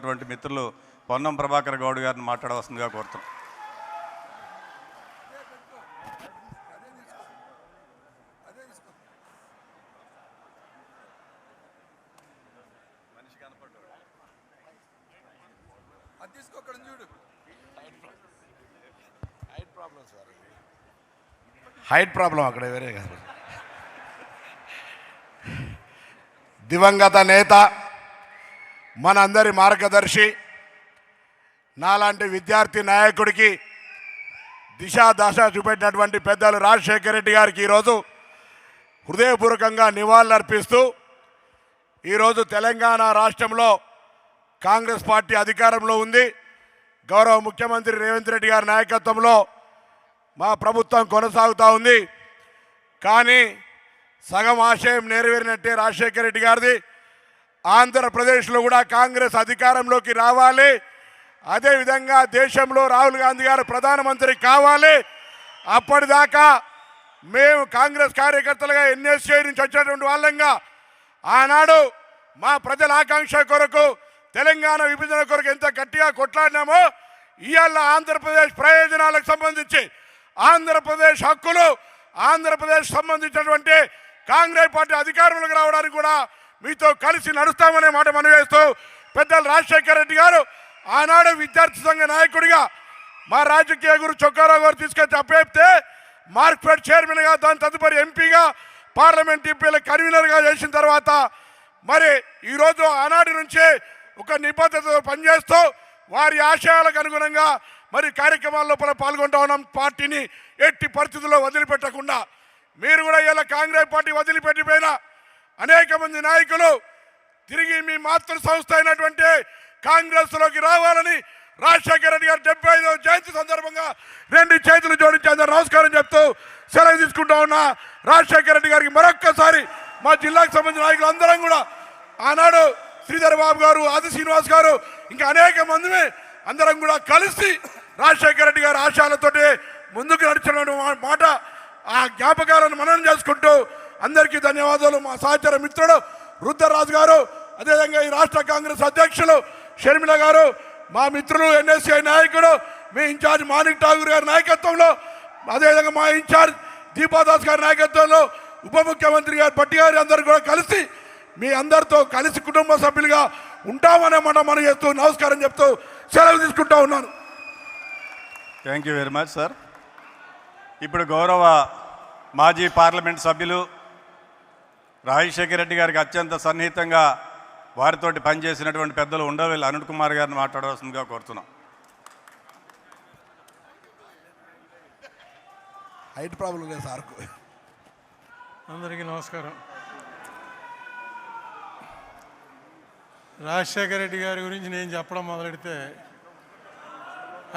ఉన్నటువంటి మిత్రులు పొన్నం ప్రభాకర్ గౌడ్ గారిని మాట్లాడవలసిందిగా కోరుతున్నాం. హైట్ ప్రాబ్లం అక్కడ వేరే కాదు. దివంగత నేత మనందరి మార్గదర్శి. నాలాంటి విద్యార్థి నాయకుడికి దిశా దశ చూపెట్టినటువంటి పెద్దలు రాజశేఖర రెడ్డి గారికి ఈరోజు హృదయపూర్వకంగా నివాళులర్పిస్తూ ఈరోజు తెలంగాణ రాష్ట్రంలో కాంగ్రెస్ పార్టీ అధికారంలో ఉంది. గౌరవ ముఖ్యమంత్రి రేవంత్ రెడ్డి గారి నాయకత్వంలో మా ప్రభుత్వం కొనసాగుతూ ఉంది. కానీ సగం ఆశయం నెరవేరినట్టే రాజశేఖర రెడ్డి గారిది. ఆంధ్రప్రదేశ్లో కూడా కాంగ్రెస్ అధికారంలోకి రావాలి. అదేవిధంగా దేశంలో రాహుల్ గాంధీ గారు ప్రధానమంత్రి కావాలి. అప్పటిదాకా మేము కాంగ్రెస్ కార్యకర్తలుగా ఎన్ఎస్ఏ నుంచి వచ్చినటువంటి వాళ్ళంగా ఆనాడు మా ప్రజల ఆకాంక్ష కొరకు తెలంగాణ విభజన కొరకు ఎంత గట్టిగా కొట్లాడినామో ఇవాళ ఆంధ్రప్రదేశ్ ప్రయోజనాలకు సంబంధించి ఆంధ్రప్రదేశ్ హక్కులు ఆంధ్రప్రదేశ్ సంబంధించినటువంటి కాంగ్రెస్ పార్టీ అధికారంలోకి రావడానికి కూడా మీతో కలిసి నడుస్తామనే మాట మనం వేస్తూ పెద్దలు రాజశేఖర రెడ్డి గారు ఆనాడు విద్యార్థి సంఘ నాయకుడిగా మా రాజకీయ గురు చొక్కారావు గారు తీసుకొచ్చి అప్పేపితే మార్క్ఫెడ్ చైర్మన్గా దాని తదుపరి ఎంపీగా పార్లమెంట్ ఎంపీల కన్వీనర్గా చేసిన తర్వాత మరి ఈరోజు ఆనాటి నుంచే ఒక నిబద్ధతతో పనిచేస్తూ వారి ఆశయాలకు అనుగుణంగా మరి కార్యక్రమాల్లో కూడా పాల్గొంటా ఉన్నాం. పార్టీని ఎట్టి పరిస్థితుల్లో వదిలిపెట్టకుండా మీరు కూడా ఇలా కాంగ్రెస్ పార్టీ వదిలిపెట్టిపోయినా అనేక మంది నాయకులు తిరిగి మీ మాతృ సంస్థ అయినటువంటి కాంగ్రెస్లోకి రావాలని రాజశేఖర రెడ్డి గారు డెబ్బై ఐదవ జయంతి సందర్భంగా రెండు చేతులు జోడించి అందరు నమస్కారం చెప్తూ సెలవు తీసుకుంటా ఉన్నా. రాజశేఖర రెడ్డి గారికి మరొక్కసారి మా జిల్లాకు సంబంధించిన నాయకులు అందరం కూడా ఆనాడు శ్రీధర్ బాబు గారు ఆది శ్రీనివాస్ గారు ఇంకా అనేక మందిని అందరం కూడా కలిసి రాజశేఖర రెడ్డి గారి ఆశయాలతోటి ముందుకు నడిచిన మాట ఆ జ్ఞాపకాలను మననం చేసుకుంటూ అందరికీ ధన్యవాదాలు. మా సహచర మిత్రుడు రుద్రరాజు గారు అదేవిధంగా ఈ రాష్ట్ర కాంగ్రెస్ అధ్యక్షులు షర్మిల గారు మా మిత్రులు ఎన్ఎస్ఐ నాయకుడు మీ ఇన్ఛార్జ్ మాణిక్ ఠాగూర్ గారి నాయకత్వంలో అదేవిధంగా మా ఇన్ఛార్జ్ దీపాదాస్ గారి నాయకత్వంలో ఉప ముఖ్యమంత్రి గారు భట్టి గారి అందరు కూడా కలిసి మీ అందరితో కలిసి కుటుంబ సభ్యులుగా ఉంటామనే మాట మనం చేస్తూ నమస్కారం చెప్తూ సెలవు తీసుకుంటా ఉన్నాను. Thank you very much sir ఇప్పుడు గౌరవ మాజీ పార్లమెంట్ సభ్యులు రాజశేఖర రెడ్డి గారికి అత్యంత సన్నిహితంగా వారితోటి పనిచేసినటువంటి పెద్దలు ఉండవల్లి అరుణ్ కుమార్ గారిని మాట్లాడవలసిందిగా కోరుతున్నాం. హైట్ ప్రాబ్లం లేదు సార్కు అందరికీ నమస్కారం. రాజశేఖర రెడ్డి గారి గురించి నేను చెప్పడం మొదలెడితే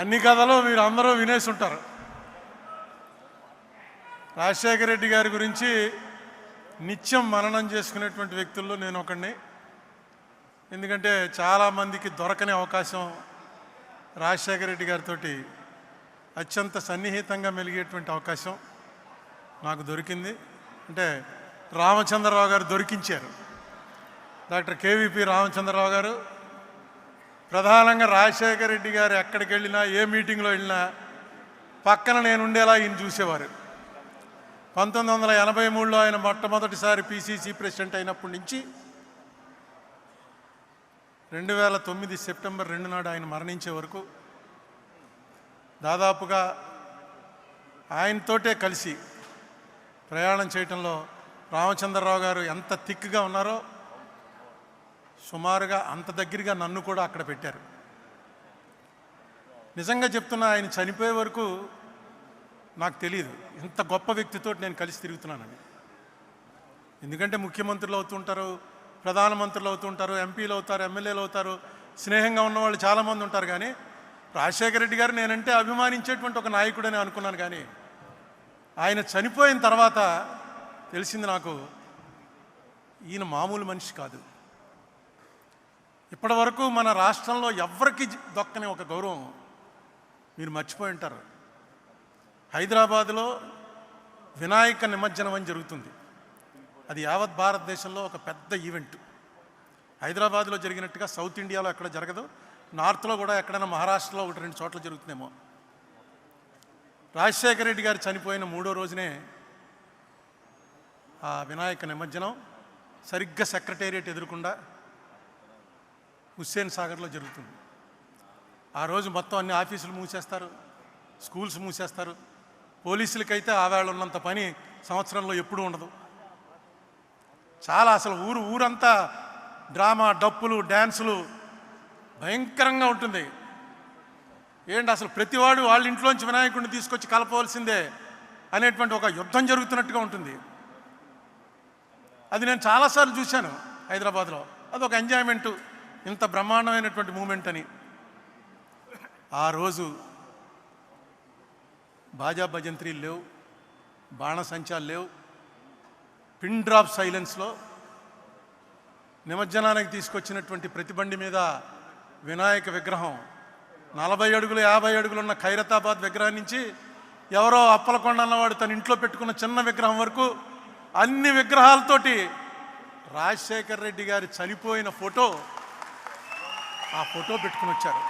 అన్ని కథలు మీరు అందరూ వినేసి ఉంటారు. రాజశేఖర రెడ్డి గారి గురించి నిత్యం మననం చేసుకునేటువంటి వ్యక్తుల్లో నేను ఒకడిని. ఎందుకంటే చాలామందికి దొరకని అవకాశం రాజశేఖర రెడ్డి గారితో అత్యంత సన్నిహితంగా మెలిగేటువంటి అవకాశం నాకు దొరికింది. అంటే రామచంద్రరావు గారు దొరికించారు. డాక్టర్ కేవీపీ రామచంద్రరావు గారు ప్రధానంగా రాజశేఖర రెడ్డి గారు ఎక్కడికి వెళ్ళినా ఏ మీటింగ్లో వెళ్ళినా పక్కన నేను ఉండేలా ఈయన చూసేవారు. పంతొమ్మిది వందల ఎనభై మూడులో ఆయన మొట్టమొదటిసారి పిసిసి ప్రెసిడెంట్ అయినప్పటి నుంచి రెండు వేల తొమ్మిది సెప్టెంబర్ రెండు నాడు ఆయన మరణించే వరకు దాదాపుగా ఆయనతోటే కలిసి ప్రయాణం చేయటంలో రామచంద్రరావు గారు ఎంత థిక్గా ఉన్నారో సుమారుగా అంత దగ్గరగా నన్ను కూడా అక్కడ పెట్టారు. నిజంగా చెప్తున్నా ఆయన చనిపోయే వరకు నాకు తెలియదు ఇంత గొప్ప వ్యక్తితో నేను కలిసి తిరుగుతున్నానని ఎందుకంటే ముఖ్యమంత్రులు అవుతుంటారు ప్రధానమంత్రులు అవుతుంటారు ఎంపీలు అవుతారు ఎమ్మెల్యేలు అవుతారు స్నేహంగా ఉన్నవాళ్ళు చాలామంది ఉంటారు కానీ రాజశేఖర రెడ్డి గారు నేనంటే అభిమానించేటువంటి ఒక నాయకుడని అనుకున్నాను కానీ ఆయన చనిపోయిన తర్వాత తెలిసింది నాకు ఈయన మామూలు మనిషి కాదు. ఇప్పటి వరకు మన రాష్ట్రంలో ఎవరికి దొక్కని ఒక గౌరవం మీరు మర్చిపోయి ఉంటారు. హైదరాబాద్లో వినాయక నిమజ్జనం అని జరుగుతుంది. అది యావత్ భారతదేశంలో ఒక పెద్ద ఈవెంట్. హైదరాబాద్లో జరిగినట్టుగా సౌత్ ఇండియాలో ఎక్కడ జరగదు. నార్త్లో కూడా ఎక్కడైనా మహారాష్ట్రలో ఒకటి రెండు చోట్ల జరుగుతుందేమో. రాజశేఖర రెడ్డి గారు చనిపోయిన మూడో రోజునే ఆ వినాయక నిమజ్జనం సరిగ్గా సెక్రటేరియట్ ఎదురకుండా హుస్సేన్ సాగర్లో జరుగుతుంది. ఆ రోజు మొత్తం అన్ని ఆఫీసులు మూసేస్తారు స్కూల్స్ మూసేస్తారు. పోలీసులకైతే ఆవేళ ఉన్నంత పని సంవత్సరంలో ఎప్పుడూ ఉండదు. చాలా అసలు ఊరు ఊరంతా డ్రామా డప్పులు డ్యాన్సులు భయంకరంగా ఉంటుంది. ఏంటి అసలు ప్రతివాడు వాళ్ళ ఇంట్లోంచి వినాయకుడిని తీసుకొచ్చి కలపవలసిందే అనేటువంటి ఒక యుద్ధం జరుగుతున్నట్టుగా ఉంటుంది. అది నేను చాలాసార్లు చూశాను హైదరాబాద్లో. అది ఒక ఎంజాయ్మెంటు ఇంత బ్రహ్మాండమైనటువంటి మూమెంట్ అని. ఆ రోజు బాజా భజంత్రీలు లేవు బాణసంచాలు లేవు. పిన్ డ్రాప్ సైలెన్స్లో నిమజ్జనానికి తీసుకొచ్చినటువంటి ప్రతి బండి మీద వినాయక విగ్రహం నలభై అడుగులు యాభై అడుగులు ఉన్న ఖైరతాబాద్ విగ్రహం నుంచి ఎవరో అప్పలకొండ అన్నవాడు తన ఇంట్లో పెట్టుకున్న చిన్న విగ్రహం వరకు అన్ని విగ్రహాలతోటి రాజశేఖర్ రెడ్డి గారి చనిపోయిన ఫోటో ఆ ఫోటో పెట్టుకుని వచ్చారు.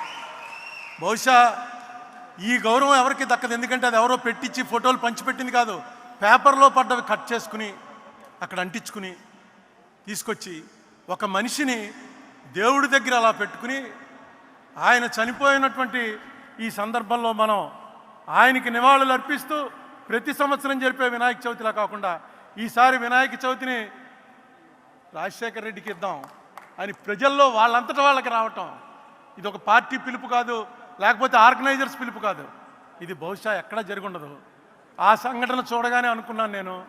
బహుశా ఈ గౌరవం ఎవరికి దక్కదు? ఎందుకంటే అది ఎవరో పెట్టించి ఫోటోలు పంచిపెట్టింది కాదు. పేపర్లో పడ్డవి కట్ చేసుకుని అక్కడ అంటించుకుని తీసుకొచ్చి ఒక మనిషిని దేవుడి దగ్గర అలా పెట్టుకుని ఆయన చనిపోయినటువంటి ఈ సందర్భంలో మనం ఆయనకి నివాళులు అర్పిస్తూ ప్రతి సంవత్సరం జరిపే వినాయక చవితిలా కాకుండా ఈసారి వినాయక చవితిని రాజశేఖర రెడ్డికి ఇద్దాం అని ప్రజల్లో వాళ్ళంతటా వాళ్ళకి రావటం. ఇది ఒక పార్టీ పిలుపు కాదు. లేకపోతే ఆర్గనైజర్స్ పిలుపు కాదు. ఇది బహుశా ఎక్కడా జరుగుండదు. ఆ సంఘటన చూడగానే అనుకున్నాను నేను.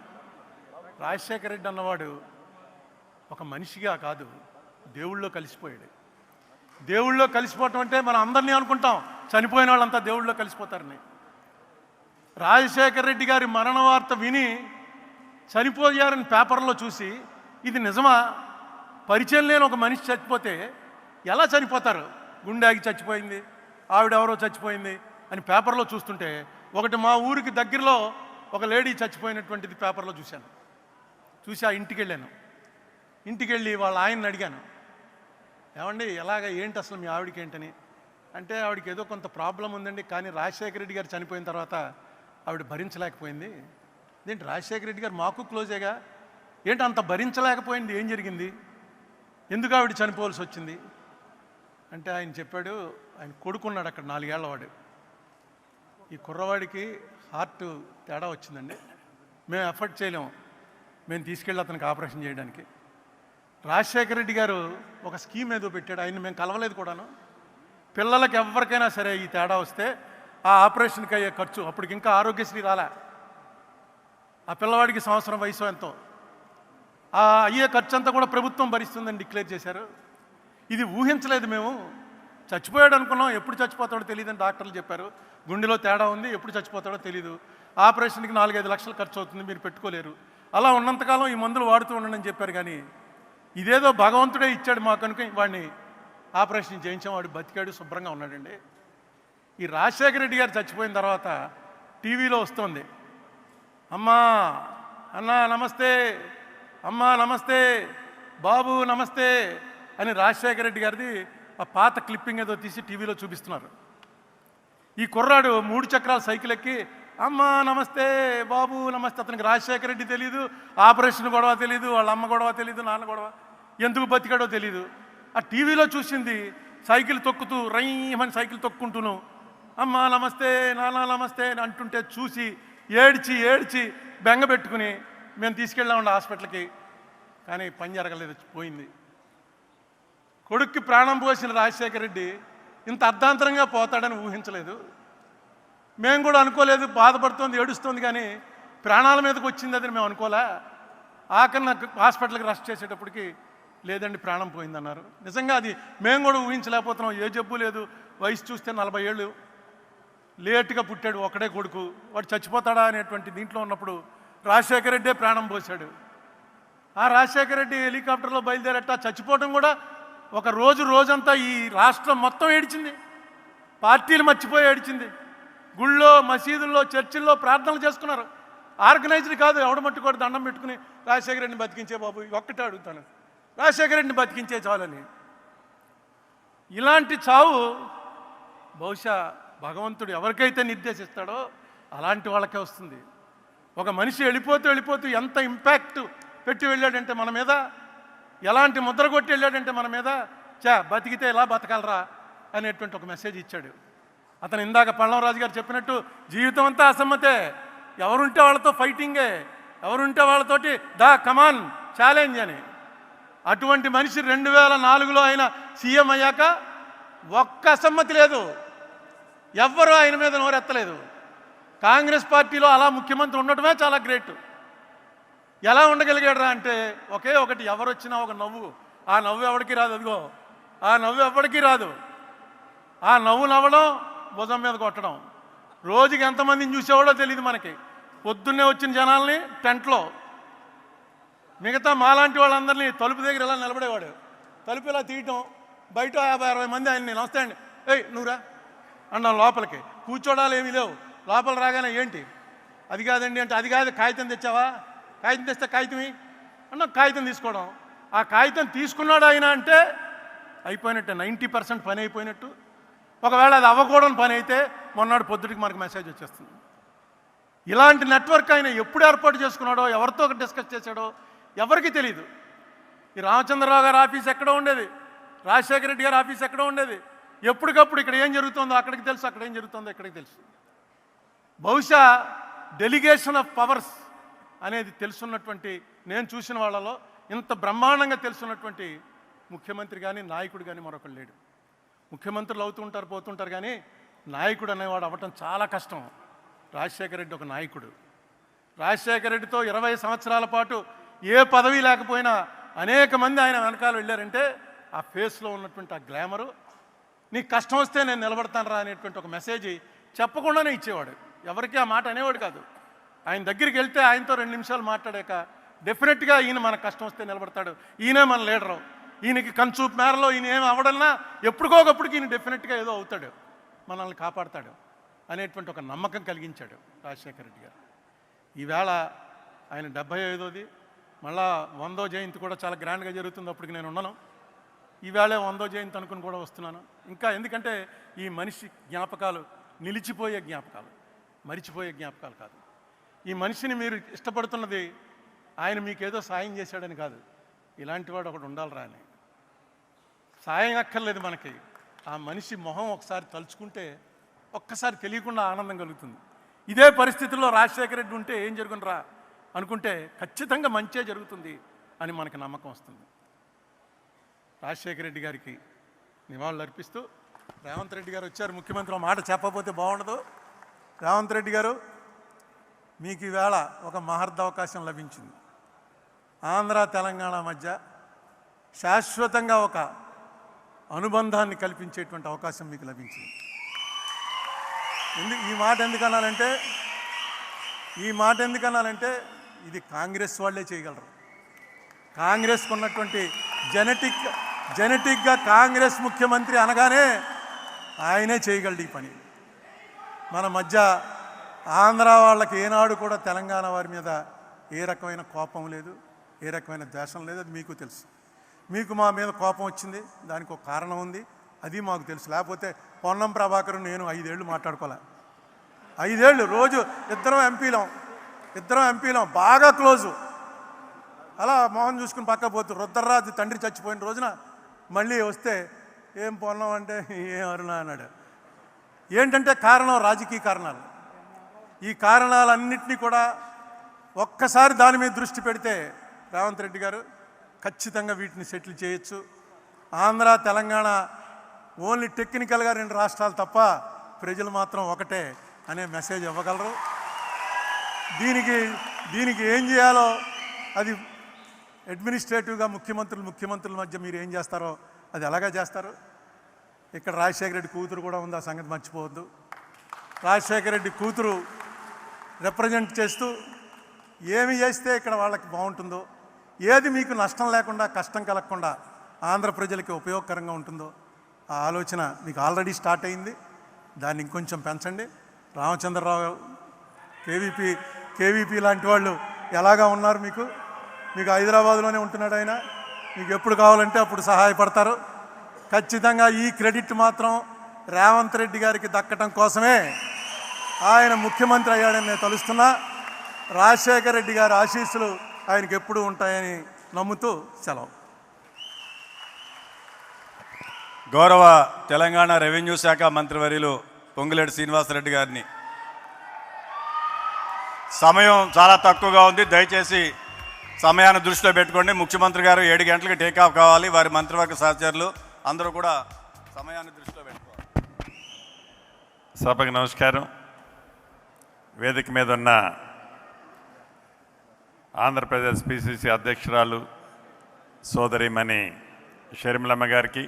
రాజశేఖర రెడ్డి అన్నవాడు ఒక మనిషిగా కాదు. దేవుళ్ళో కలిసిపోయాడు. దేవుళ్ళో కలిసిపోవటం అంటే మనం అందరినీ అనుకుంటాం. చనిపోయిన వాళ్ళంతా దేవుళ్ళో కలిసిపోతారని. రాజశేఖర రెడ్డి గారి మరణ వార్త విని చనిపోయారని పేపర్లో చూసి ఇది నిజమా? పరిచయం లేని ఒక మనిషి చచ్చిపోతే ఎలా చనిపోతారు? గుండె ఆగి చచ్చిపోయింది. ఆవిడెవరో చచ్చిపోయింది అని పేపర్లో చూస్తుంటే ఒకటి మా ఊరికి దగ్గరలో ఒక లేడీ చచ్చిపోయినటువంటిది పేపర్లో చూశాను. చూసి ఆ ఇంటికి వెళ్ళాను ఇంటికి వెళ్ళి వాళ్ళ ఆయన్ని అడిగాను. ఏమండి ఎలాగ ఏంటి అసలు మీ ఆవిడకి ఏంటని? అంటే ఆవిడకి ఏదో కొంత ప్రాబ్లం ఉందండి కానీ రాజశేఖర రెడ్డి గారు చనిపోయిన తర్వాత ఆవిడ భరించలేకపోయింది. ఏంటి రాజశేఖర రెడ్డి గారు మాకు క్లోజేగా? ఏంటి అంత భరించలేకపోయింది? ఏం జరిగింది? ఎందుకు ఆవిడ చనిపోవాల్సి వచ్చింది? అంటే ఆయన చెప్పాడు ఆయన కొడుకున్నాడు అక్కడ నాలుగేళ్ళ వాడు. ఈ కుర్రవాడికి హార్ట్ తేడా వచ్చిందండి. మేము ఎఫర్ట్ చేయలేము. మేము తీసుకెళ్ళి అతనికి ఆపరేషన్ చేయడానికి. రాజశేఖర రెడ్డి గారు ఒక స్కీమ్ ఏదో పెట్టాడు ఆయన మేము కలవలేదు కూడాను. పిల్లలకి ఎవరికైనా సరే ఈ తేడా వస్తే ఆ ఆపరేషన్కి అయ్యే ఖర్చు అప్పటికి ఇంకా ఆరోగ్యశ్రీ రాలే. ఆ పిల్లవాడికి సంవత్సరం వయసు ఎంతో. ఆ అయ్యే ఖర్చు అంతా కూడా ప్రభుత్వం భరిస్తుందని డిక్లేర్ చేశారు. ఇది ఊహించలేదు మేము. చచ్చిపోయాడు అనుకున్నాం. ఎప్పుడు చచ్చిపోతాడో తెలియదని డాక్టర్లు చెప్పారు. గుండెలో తేడా ఉంది. ఎప్పుడు చచ్చిపోతాడో తెలియదు ఆపరేషన్కి నాలుగైదు లక్షలు ఖర్చు అవుతుంది. మీరు పెట్టుకోలేరు. అలా ఉన్నంతకాలం ఈ మందులు వాడుతూ ఉండండి అని చెప్పారు కానీ ఇదేదో భగవంతుడే ఇచ్చాడు మాకు కనుక వాడిని ఆపరేషన్ చేయించాం. వాడు బతికాడు శుభ్రంగా ఉన్నాడండి. ఈ రాజశేఖర రెడ్డి గారు చచ్చిపోయిన తర్వాత టీవీలో వస్తుంది. అమ్మా అన్నా నమస్తే అమ్మా నమస్తే బాబు నమస్తే అని రాజశేఖర రెడ్డి గారిది ఆ పాత క్లిప్పింగ్ ఏదో తీసి టీవీలో చూపిస్తున్నారు. ఈ కుర్రాడు మూడు చక్రాల సైకిల్ ఎక్కి అమ్మా నమస్తే బాబు నమస్తే. అతనికి రాజశేఖర రెడ్డి తెలియదు ఆపరేషన్ గొడవ తెలియదు వాళ్ళ అమ్మ గొడవ తెలియదు నాన్న గొడవ ఎందుకు బతికాడో తెలియదు ఆ టీవీలో చూసింది సైకిల్ తొక్కుతూ రయ్యమని సైకిల్ తొక్కుంటూను. అమ్మా నమస్తే నాన్న నమస్తే అని అంటుంటే చూసి ఏడ్చి ఏడ్చి బెంగ పెట్టుకుని మేము తీసుకెళ్ళామండి హాస్పిటల్కి. కానీ పని జరగలేదు పోయింది. కొడుక్కి ప్రాణం పోసిన రాజశేఖర రెడ్డి ఇంత అర్ధాంతరంగా పోతాడని ఊహించలేదు. మేము కూడా అనుకోలేదు బాధపడుతోంది ఏడుస్తోంది కానీ ప్రాణాల మీదకి వచ్చింది అది మేము అనుకోలే. ఆఖరి నాకు హాస్పిటల్కి రెస్ట్ చేసేటప్పటికి లేదండి ప్రాణం పోయిందన్నారు. నిజంగా అది మేము కూడా ఊహించలేకపోతున్నాం ఏ జబ్బు లేదు వయసు చూస్తే నలభై ఏళ్ళు. లేటుగా పుట్టాడు ఒకడే కొడుకు. వాడు చచ్చిపోతాడా అనేటువంటి దీంట్లో ఉన్నప్పుడు రాజశేఖర రెడ్డే ప్రాణం పోశాడు. ఆ రాజశేఖర రెడ్డి హెలికాప్టర్లో బయలుదేరట చచ్చిపోవడం కూడా ఒక రోజు రోజంతా ఈ రాష్ట్రం మొత్తం ఏడిచింది. పార్టీలు మర్చిపోయి ఏడిచింది. గుళ్ళో మసీదుల్లో చర్చిల్లో ప్రార్థనలు చేసుకున్నారు. ఆర్గనైజ్డ్ కాదు ఎవడ మట్టుకోడు దండం పెట్టుకుని రాజశేఖర రెడ్డిని బతికించే బాబు ఒక్కటే అడుగుతాను. రాజశేఖర రెడ్డిని బతికించే చాలని. ఇలాంటి చావు బహుశా భగవంతుడు ఎవరికైతే నిర్దేశిస్తాడో అలాంటి వాళ్ళకే వస్తుంది. ఒక మనిషి వెళ్ళిపోతూ వెళ్ళిపోతూ ఎంత ఇంపాక్ట్ పెట్టి వెళ్ళాడంటే మన మీద ఎలాంటి ముద్ర కొట్టి వెళ్ళాడంటే మన మీద చా బతికితే ఎలా బతకాలరా? అనేటువంటి ఒక మెసేజ్ ఇచ్చాడు. అతను ఇందాక పళ్ళవరాజు గారు చెప్పినట్టు జీవితం అంతా అసమ్మతే. ఎవరుంటే వాళ్ళతో ఫైటింగే. ఎవరుంటే వాళ్ళతోటి దా కమాన్ ఛాలెంజ్ అని. అటువంటి మనిషి రెండు వేల నాలుగులో ఆయన సీఎం అయ్యాక ఒక్క అసమ్మతి లేదు. ఎవ్వరూ ఆయన మీద నోరెత్తలేదు. కాంగ్రెస్ పార్టీలో అలా ముఖ్యమంత్రి ఉండటమే చాలా గ్రేట్. ఎలా ఉండగలిగాడరా అంటే ఒకే ఒకటి ఎవరు వచ్చినా ఒక నవ్వు. ఆ నవ్వు ఎవరికి రాదు అదిగో. ఆ నవ్వు ఎవరికి రాదు? ఆ నవ్వు నవ్వడం భుజం మీద కొట్టడం. రోజుకి ఎంతమందిని చూసేవాడో తెలియదు మనకి. పొద్దున్నే వచ్చిన జనాల్ని టెంట్లో. మిగతా మాలాంటి వాళ్ళందరినీ తలుపు దగ్గర ఇలా నిలబడేవాడు? తలుపు ఇలా తీయటం? బయట యాభై అరవై మంది ఆయన నేను వస్తే అండి. ఏయ్ నువ్వురా అన్నాను లోపలికి. కూర్చోడాలు ఏమీ లేవు. లోపల రాగానే ఏంటి? అది కాదండి అంటే అది కాదు కాగితం తెచ్చావా? కాగితం తెస్తే కాగితమే అన్న కాగితం తీసుకోవడం. ఆ కాగితం తీసుకున్నాడు ఆయన అంటే అయిపోయినట్టే నైంటీ పర్సెంట్ పని అయిపోయినట్టు. ఒకవేళ అది అవ్వకూడని పని అయితే మొన్నటి పొద్దుటికి మనకు మెసేజ్ వచ్చేస్తుంది. ఇలాంటి నెట్వర్క్ ఆయన ఎప్పుడు ఏర్పాటు చేసుకున్నాడో ఎవరితో డిస్కస్ చేశాడో ఎవరికి తెలియదు ఈ రామచంద్రరావు గారి ఆఫీస్ ఎక్కడ ఉండేది. రాజశేఖర రెడ్డి గారి ఆఫీస్ ఎక్కడ ఉండేది. ఎప్పటికప్పుడు ఇక్కడ ఏం జరుగుతుందో అక్కడికి తెలుసు అక్కడ ఏం జరుగుతుందో ఇక్కడికి తెలుసు. బహుశా డెలిగేషన్ ఆఫ్ పవర్స్ అనేది తెలుసున్నటువంటి నేను చూసిన వాళ్ళలో ఇంత బ్రహ్మాండంగా తెలుసున్నటువంటి ముఖ్యమంత్రి కానీ నాయకుడు కానీ మరొకరు లేడు. ముఖ్యమంత్రులు అవుతుంటారు పోతుంటారు కానీ నాయకుడు అనేవాడు అవ్వటం చాలా కష్టం. రాజశేఖర రెడ్డి ఒక నాయకుడు. రాజశేఖర రెడ్డితో ఇరవై సంవత్సరాల పాటు ఏ పదవి లేకపోయినా అనేక మంది ఆయన వెనకాల వెళ్ళారంటే ఆ ఫేస్లో ఉన్నటువంటి ఆ గ్లామరు నీకు కష్టం వస్తే నేను నిలబడతాను రా అనేటువంటి ఒక మెసేజ్ చెప్పకుండానే ఇచ్చేవాడు. ఎవరికి ఆ మాట అనేవాడు కాదు. ఆయన దగ్గరికి వెళ్తే ఆయనతో రెండు నిమిషాలు మాట్లాడాక డెఫినెట్గా ఈయన మన కష్టం వస్తే నిలబడతాడు. ఈయనే మన లీడరు ఈయనకి కంచూపు మేరలో ఈయన ఏం అవ్వడన్నా ఎప్పటికోకప్పటికి ఈయన డెఫినెట్గా ఏదో అవుతాడు. మనల్ని కాపాడతాడు అనేటువంటి ఒక నమ్మకం కలిగించాడు రాజశేఖర రెడ్డి గారు. ఈవేళ ఆయన డెబ్భై ఐదోది మళ్ళా వందో జయంతి కూడా చాలా గ్రాండ్గా జరుగుతుంది అప్పటికి నేను ఉన్నాను ఈవేళ వందో జయంతి అనుకుని కూడా వస్తున్నాను. ఇంకా ఎందుకంటే ఈ మనిషి జ్ఞాపకాలు నిలిచిపోయే జ్ఞాపకాలు మరిచిపోయే జ్ఞాపకాలు కాదు. ఈ మనిషిని మీరు ఇష్టపడుతున్నది ఆయన మీకేదో సాయం చేశాడని కాదు. ఇలాంటి వాడు ఒకడు ఉండాలిరా అని. సాయం అక్కర్లేదు మనకి. ఆ మనిషి మొహం ఒకసారి తలుచుకుంటే ఒక్కసారి తెలియకుండా ఆనందం కలుగుతుంది. ఇదే పరిస్థితుల్లో రాజశేఖర రెడ్డి ఉంటే ఏం జరుగునరా అనుకుంటే ఖచ్చితంగా మంచే జరుగుతుంది అని మనకి నమ్మకం వస్తుంది. రాజశేఖర రెడ్డి గారికి నివాళులు అర్పిస్తూ రేవంత్ రెడ్డి గారు వచ్చారు. ముఖ్యమంత్రి ఒక మాట చెప్పకపోతే బాగుండదు. రేవంత్ రెడ్డి గారు మీకు ఈవేళ ఒక మహర్ద అవకాశం లభించింది. ఆంధ్ర తెలంగాణ మధ్య శాశ్వతంగా ఒక అనుబంధాన్ని కల్పించేటువంటి అవకాశం మీకు లభించింది. ఎందుకు ఈ మాట ఎందుకు అనాలంటే ఈ మాట ఎందుకు అనాలంటే ఇది కాంగ్రెస్ వాళ్ళే చేయగలరు. కాంగ్రెస్కు ఉన్నటువంటి జెనెటిక్ జెనెటిక్గా కాంగ్రెస్ ముఖ్యమంత్రి అనగానే ఆయనే చేయగలడు ఈ పని. మన మధ్య ఆంధ్ర వాళ్ళకి ఏనాడు కూడా తెలంగాణ వారి మీద ఏ రకమైన కోపం లేదు ఏ రకమైన ద్వేషం లేదు అది మీకు తెలుసు. మీకు మా మీద కోపం వచ్చింది దానికి ఒక కారణం ఉంది అది మాకు తెలుసు. లేకపోతే పొన్నం ప్రభాకర్ నేను ఐదేళ్ళు మాట్లాడుకోలే. ఐదేళ్ళు రోజు ఇద్దరం ఎంపీలం ఇద్దరం ఎంపీలం బాగా క్లోజు. అలా మోహన్ చూసుకుని పక్క పోతూ రుద్రరాజు తండ్రి చచ్చిపోయిన రోజున మళ్ళీ వస్తే ఏం పొన్నం అంటే ఏం అరుణ? అన్నాడు. ఏంటంటే కారణం రాజకీయ కారణాలు. ఈ కారణాలన్నింటినీ కూడా ఒక్కసారి దాని మీద దృష్టి పెడితే రేవంత్ రెడ్డి గారు ఖచ్చితంగా వీటిని సెటిల్ చేయొచ్చు. ఆంధ్ర తెలంగాణ ఓన్లీ టెక్నికల్గా రెండు రాష్ట్రాలు తప్ప ప్రజలు మాత్రం ఒకటే అనే మెసేజ్ ఇవ్వగలరు. దీనికి దీనికి ఏం చేయాలో అది అడ్మినిస్ట్రేటివ్గా ముఖ్యమంత్రులు ముఖ్యమంత్రుల మధ్య మీరు ఏం చేస్తారో అది ఎలాగా చేస్తారు. ఇక్కడ రాజశేఖర రెడ్డి కూతురు కూడా ఉంది ఆ సంగతి మర్చిపోవద్దు. రాజశేఖర రెడ్డి కూతురు రిప్రజెంట్ చేస్తూ ఏమి చేస్తే ఇక్కడ వాళ్ళకి బాగుంటుందో ఏది మీకు నష్టం లేకుండా కష్టం కలగకుండా ఆంధ్ర ప్రజలకి ఉపయోగకరంగా ఉంటుందో ఆ ఆలోచన మీకు ఆల్రెడీ స్టార్ట్ అయింది. దాన్ని ఇంకొంచెం పెంచండి. రామచంద్రరావు కేవీపీ కేవీపీ లాంటి వాళ్ళు ఎలాగా ఉన్నారు మీకు? మీకు హైదరాబాద్లోనే ఉంటున్నాడు ఆయన. మీకు ఎప్పుడు కావాలంటే అప్పుడు సహాయపడతారు. ఖచ్చితంగా ఈ క్రెడిట్ మాత్రం రేవంత్ రెడ్డి గారికి దక్కటం కోసమే ఆయన ముఖ్యమంత్రి అయ్యాడని నేను తలుస్తున్నా. రాజశేఖర రెడ్డి గారి ఆశీస్సులు ఆయనకి ఎప్పుడు ఉంటాయని నమ్ముతూ సెలవు. గౌరవ తెలంగాణ రెవెన్యూ శాఖ మంత్రివర్యులు పొంగులేటి శ్రీనివాసరెడ్డి గారిని. సమయం చాలా తక్కువగా ఉంది. దయచేసి సమయాన్ని దృష్టిలో పెట్టుకోండి. ముఖ్యమంత్రి గారు ఏడు గంటలకు టేకాఫ్ కావాలి. వారి మంత్రివర్గ సహచరులు అందరూ కూడా సమయాన్ని దృష్టిలో పెట్టుకోవాలి. సభకు నమస్కారం. వేదిక మీద ఉన్న ఆంధ్రప్రదేశ్ పిసిసి అధ్యక్షురాలు సోదరిమణి షర్మిలమ్మ గారికి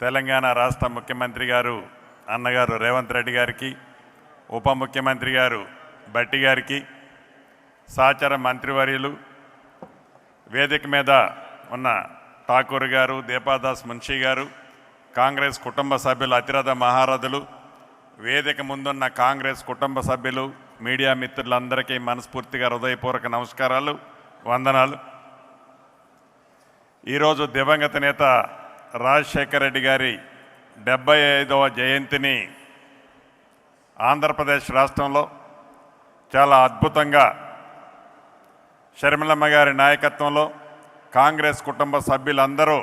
తెలంగాణ రాష్ట్ర ముఖ్యమంత్రి గారు అన్నగారు రేవంత్ రెడ్డి గారికి ఉప ముఖ్యమంత్రి గారు బట్టి గారికి సహచర మంత్రివర్యులు వేదిక మీద ఉన్న ఠాకూర్ గారు దీపాదాస్ మున్షి గారు కాంగ్రెస్ కుటుంబ సభ్యులు అతిరథ మహారథులు వేదిక ముందున్న కాంగ్రెస్ కుటుంబ సభ్యులు మీడియా మిత్రులందరికీ మనస్ఫూర్తిగా హృదయపూర్వక నమస్కారాలు వందనాలు. ఈరోజు దివంగత నేత రాజశేఖర రెడ్డి గారి డెబ్బై ఐదవ జయంతిని ఆంధ్రప్రదేశ్ రాష్ట్రంలో చాలా అద్భుతంగా షర్మిలమ్మ గారి నాయకత్వంలో కాంగ్రెస్ కుటుంబ సభ్యులందరూ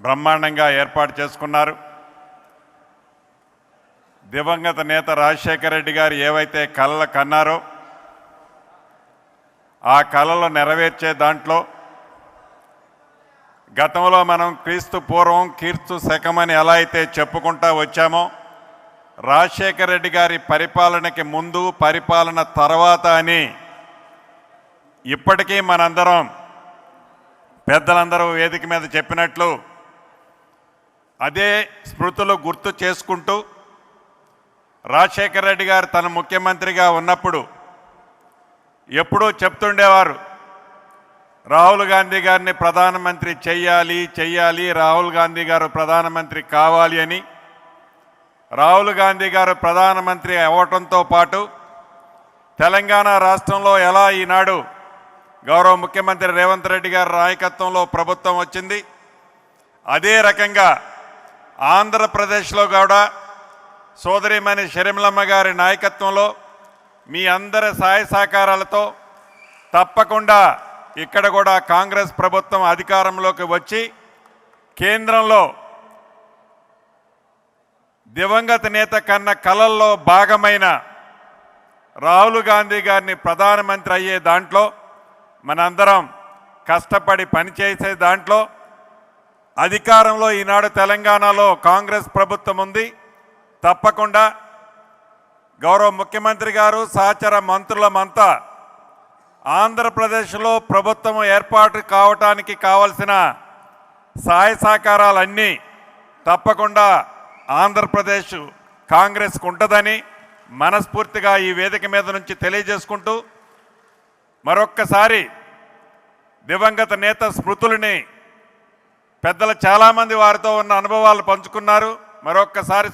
బ్రహ్మాండంగా ఏర్పాటు చేసుకున్నారు. దివంగత నేత రాజశేఖర రెడ్డి గారు ఏవైతే కళలు కన్నారో ఆ కళలు నెరవేర్చే దాంట్లో గతంలో మనం క్రీస్తు పూర్వం కీర్తు శకమని ఎలా అయితే చెప్పుకుంటా వచ్చామో రాజశేఖర రెడ్డి గారి పరిపాలనకి ముందు పరిపాలన తర్వాత అని ఇప్పటికీ మనందరం పెద్దలందరూ వేదిక మీద చెప్పినట్లు అదే స్మృతులు గుర్తు చేసుకుంటూ రాజశేఖర రెడ్డి గారు తన ముఖ్యమంత్రిగా ఉన్నప్పుడు ఎప్పుడూ చెప్తుండేవారు రాహుల్ గాంధీ గారిని ప్రధానమంత్రి చెయ్యాలి చెయ్యాలి రాహుల్ గాంధీ గారు ప్రధానమంత్రి కావాలి అని రాహుల్ గాంధీ గారు ప్రధానమంత్రి అవ్వటంతో పాటు తెలంగాణ రాష్ట్రంలో ఎలా ఈనాడు గౌరవ ముఖ్యమంత్రి రేవంత్ రెడ్డి గారి నాయకత్వంలో ప్రభుత్వం వచ్చింది అదే రకంగా ఆంధ్రప్రదేశ్లో కూడా సోదరిమణి షరిమలమ్మ గారి నాయకత్వంలో మీ అందరి సహాయ సహకారాలతో తప్పకుండా ఇక్కడ కూడా కాంగ్రెస్ ప్రభుత్వం అధికారంలోకి వచ్చి కేంద్రంలో దివంగత నేత కన్న కలల్లో భాగమైన రాహుల్ గాంధీ గారిని ప్రధానమంత్రి అయ్యే దాంట్లో మనందరం కష్టపడి పనిచేసే దాంట్లో అధికారంలో ఈనాడు తెలంగాణలో కాంగ్రెస్ ప్రభుత్వం ఉంది. తప్పకుండా గౌరవ ముఖ్యమంత్రి గారు సహచర మంత్రులమంతా ఆంధ్రప్రదేశ్లో ప్రభుత్వం ఏర్పాటు కావటానికి కావలసిన సహాయ సహకారాలన్నీ తప్పకుండా ఆంధ్రప్రదేశ్ కాంగ్రెస్కు ఉంటుందని మనస్ఫూర్తిగా ఈ వేదిక మీద నుంచి తెలియజేసుకుంటూ మరొక్కసారి దివంగత నేత స్మృతులని పెద్దలు చాలామంది వారితో ఉన్న అనుభవాలు పంచుకున్నారు. మరొక్కసారి